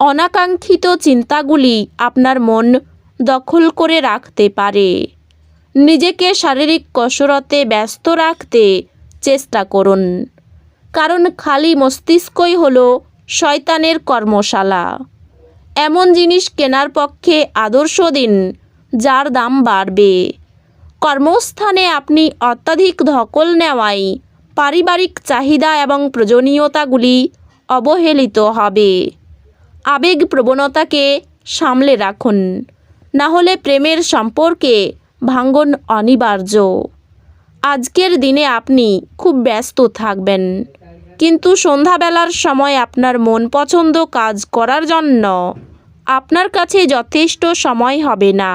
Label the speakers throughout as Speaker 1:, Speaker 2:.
Speaker 1: অনাকাঙ্ক্ষিত চিন্তাগুলি আপনার মন দখল করে রাখতে পারে। নিজেকে শারীরিক কসরতে ব্যস্ত রাখতে চেষ্টা করুন। কারণ খালি মস্তিষ্কই হলো শয়তানের কর্মশালা। এমন জিনিস কেনার পক্ষে আদর্শ দিন, যার দাম বাড়বে। কর্মস্থানে আপনি অত্যাধিক ধকল নেওয়ায় পারিবারিক চাহিদা এবং প্রয়োজনীয়তাগুলি অবহেলিত হবে। আবেগ প্রবণতাকে সামলে রাখুন। না হলে প্রেমের সম্পর্কে ভাঙ্গন অনিবার্য। আজকের দিনে আপনি খুব ব্যস্ত থাকবেন। কিন্তু সন্ধ্যাবেলার সময় আপনার মন পছন্দ কাজ করার জন্য আপনার কাছে যথেষ্ট সময় হবে না।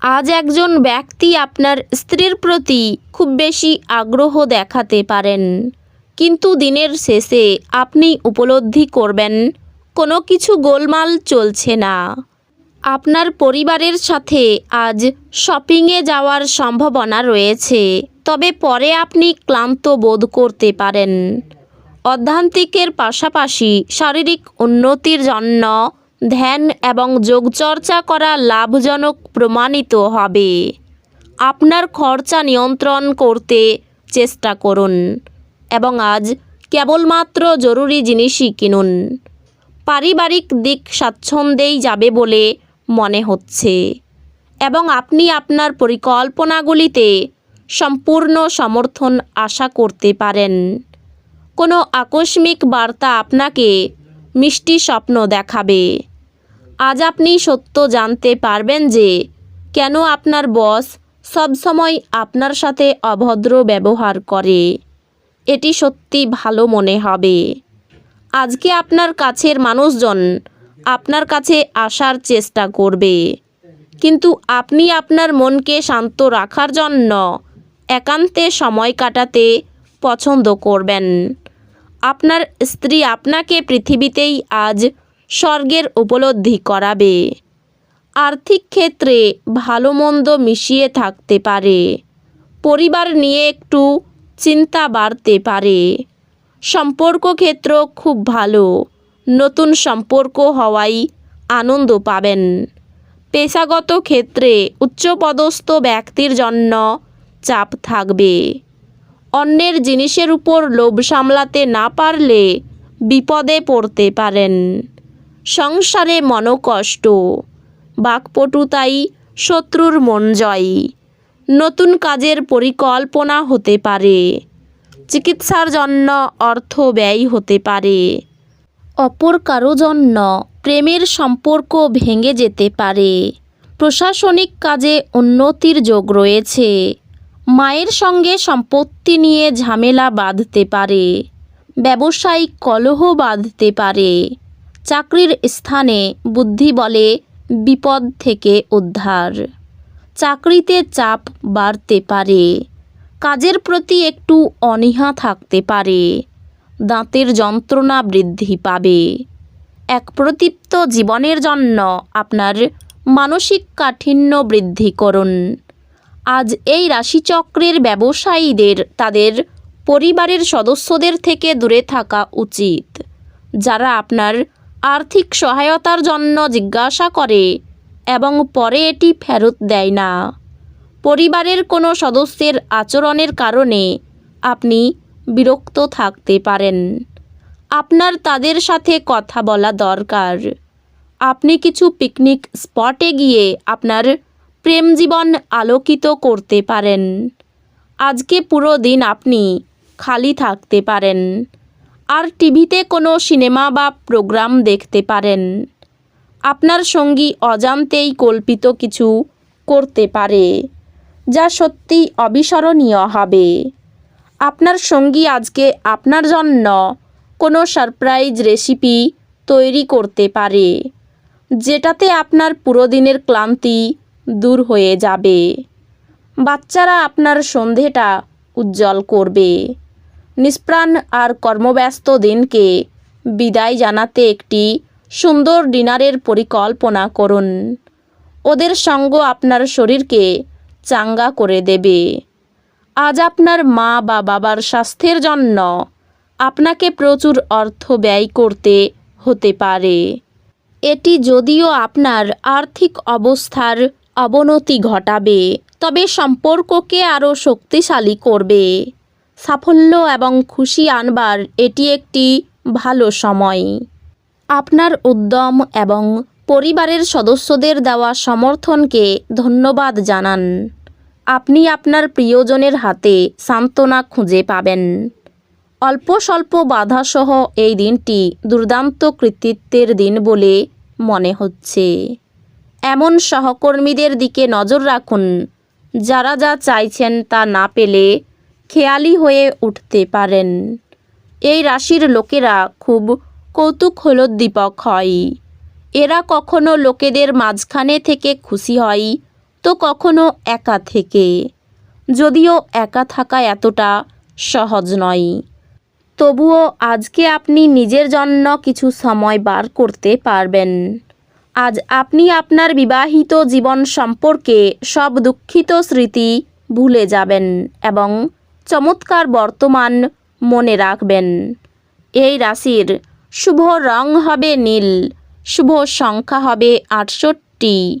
Speaker 1: আজ একজন ব্যক্তি আপনার স্ত্রীর প্রতি খুব বেশি আগ্রহ দেখাতে পারেন। কিন্তু দিনের শেষে আপনি উপলব্ধি করবেন কোনো কিছু গোলমাল চলছে না। আপনার পরিবারের সাথে আজ শপিংয়ে যাওয়ার সম্ভাবনা রয়েছে, তবে পরে আপনি ক্লান্ত বোধ করতে পারেন। অধ্যান্তিকের পাশাপাশি শারীরিক উন্নতির জন্য ধ্যান এবং যোগচর্চা করা লাভজনক প্রমাণিত হবে। আপনার খরচা নিয়ন্ত্রণ করতে চেষ্টা করুন এবং আজ কেবলমাত্র জরুরি জিনিসই কিনুন। পারিবারিক দিক স্বাচ্ছন্দ্যেই যাবে বলে মনে হচ্ছে। এবং আপনি আপনার পরিকল্পনাগুলিতে সম্পূর্ণ সমর্থন আশা করতে পারেন। কোনো আকস্মিক বার্তা আপনাকে মিষ্টি স্বপ্ন দেখাবে। আজ আপনি সত্য জানতে পারবেন যে কেন আপনার বস সবসময় আপনার সাথে অভদ্র ব্যবহার করে। এটি সত্যি ভালো মনে হবে। আজকে আপনার কাছের মানুষজন আপনার কাছে আসার চেষ্টা করবে। কিন্তু আপনি আপনার মনকে শান্ত রাখার জন্য একান্তে সময় কাটাতে পছন্দ করবেন। আপনার স্ত্রী আপনাকে পৃথিবীতেই আজ স্বর্গের উপলব্ধি করাবে। আর্থিক ক্ষেত্রে ভালো মন্দ মিশিয়ে থাকতে পারে। পরিবার নিয়ে একটু চিন্তা বাড়তে পারে। সম্পর্ক ক্ষেত্র খুব ভালো। নতুন সম্পর্ক হওয়াই আনন্দ পাবেন। পেশাগত ক্ষেত্রে উচ্চপদস্থ ব্যক্তির জন্য চাপ থাকবে। অন্যের জিনিসের উপর লোভ সামলাতে না পারলে বিপদে পড়তে পারেন। সংসারে মনোকষ্ট বাকপটুতাই শত্রুর মন জয়। নতুন কাজের পরিকল্পনা হতে পারে। চিকিৎসার জন্য অর্থ ব্যয় হতে পারে। অপর কারও জন্য প্রেমের সম্পর্ক ভেঙে যেতে পারে। প্রশাসনিক কাজে উন্নতির যোগ রয়েছে। মায়ের সঙ্গে সম্পত্তি নিয়ে ঝামেলা বাঁধতে পারে। ব্যবসায়িক কলহ বাঁধতে পারে। চাকরির স্থানে বুদ্ধি বলে বিপদ থেকে উদ্ধার। চাকরিতে চাপ বাড়তে পারে। কাজের প্রতি একটু অনীহা থাকতে পারে। দাঁতের যন্ত্রণা বৃদ্ধি পাবে। এক প্রদীপ্ত জীবনের জন্য আপনার মানসিক কাঠিন্য বৃদ্ধি করুন। আজ এই রাশিচক্রের ব্যবসায়ীদের, তাদের পরিবারের সদস্যদের থেকে দূরে থাকা উচিত। যারা আপনার আর্থিক সহায়তার জন্য জিজ্ঞাসা করে এবং পরে এটি ফেরত দেয় না। পরিবারের কোনো সদস্যের আচরণের কারণে আপনি বিরক্ত থাকতে পারেন। আপনার তাদের সাথে কথা বলা দরকার। আপনি কিছু পিকনিক স্পটে গিয়ে আপনার প্রেম জীবন আলোকিত করতে পারেন। আজকে পুরো দিন আপনি খালি থাকতে পারেন। আর টিভিতে কোনো সিনেমা বা প্রোগ্রাম দেখতে পারেন। আপনার সঙ্গী অজান্তেই কল্পিত কিছু করতে পারে। যা সত্যি অবিস্মরণীয় হবে। আপনার সঙ্গী আজকে আপনার জন্য কোনো সারপ্রাইজ রেসিপি তৈরি করতে পারে, যেটাতে আপনার পুরো দিনের ক্লান্তি দূর হয়ে যাবে। বাচ্চারা আপনার সন্ধেটা উজ্জ্বল করবে। নিষ্প্রাণ আর কর্মব্যস্ত দিনকে বিদায় জানাতে একটি সুন্দর ডিনারের পরিকল্পনা করুন। ওদের সঙ্গ আপনার শরীরকে চাঙ্গা করে দেবে। আজ আপনার মা বা বাবার স্বাস্থ্যের জন্য আপনাকে প্রচুর অর্থ ব্যয় করতে হতে পারে। এটি যদিও আপনার আর্থিক অবস্থার অবনতি ঘটাবে, তবে সম্পর্ককে আরও শক্তিশালী করবে। সাফল্য এবং খুশি আনবার এটি একটি ভালো সময়। আপনার উদ্যম এবং পরিবারের সদস্যদের দেওয়া সমর্থনকে ধন্যবাদ জানান। আপনি আপনার প্রিয়জনের হাতে সান্ত্বনা খুঁজে পাবেন। অল্প স্বল্প বাধাসহ এই দিনটি দুর্দান্ত কৃতিত্বের দিন বলে মনে হচ্ছে। এমন সহকর্মীদের দিকে নজর রাখুন, যারা যা চাইছেন তা না পেলে খেয়ালি হয়ে উঠতে পারেন। এই রাশির লোকেরা খুব কৌতুক কৌতূহলোদ্দীপক হয়। এরা কখনো লোকেদের মাঝখানে থেকে খুশি হয় তো কখনো একা থেকে। যদিও একা থাকা এতটা সহজ নয়। তবুও আজকে আপনি নিজের জন্য কিছু সময় বার করতে পারবেন। আজ আপনি আপনার বিবাহিত জীবন সম্পর্কে সব দুঃখিত স্মৃতি ভুলে যাবেন এবং চমৎকার বর্তমান মনে রাখবেন। এই রাশির শুভ রং হবে নীল, শুভ সংখ্যা হবে আটষট্টি।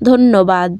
Speaker 1: ধন্যবাদ।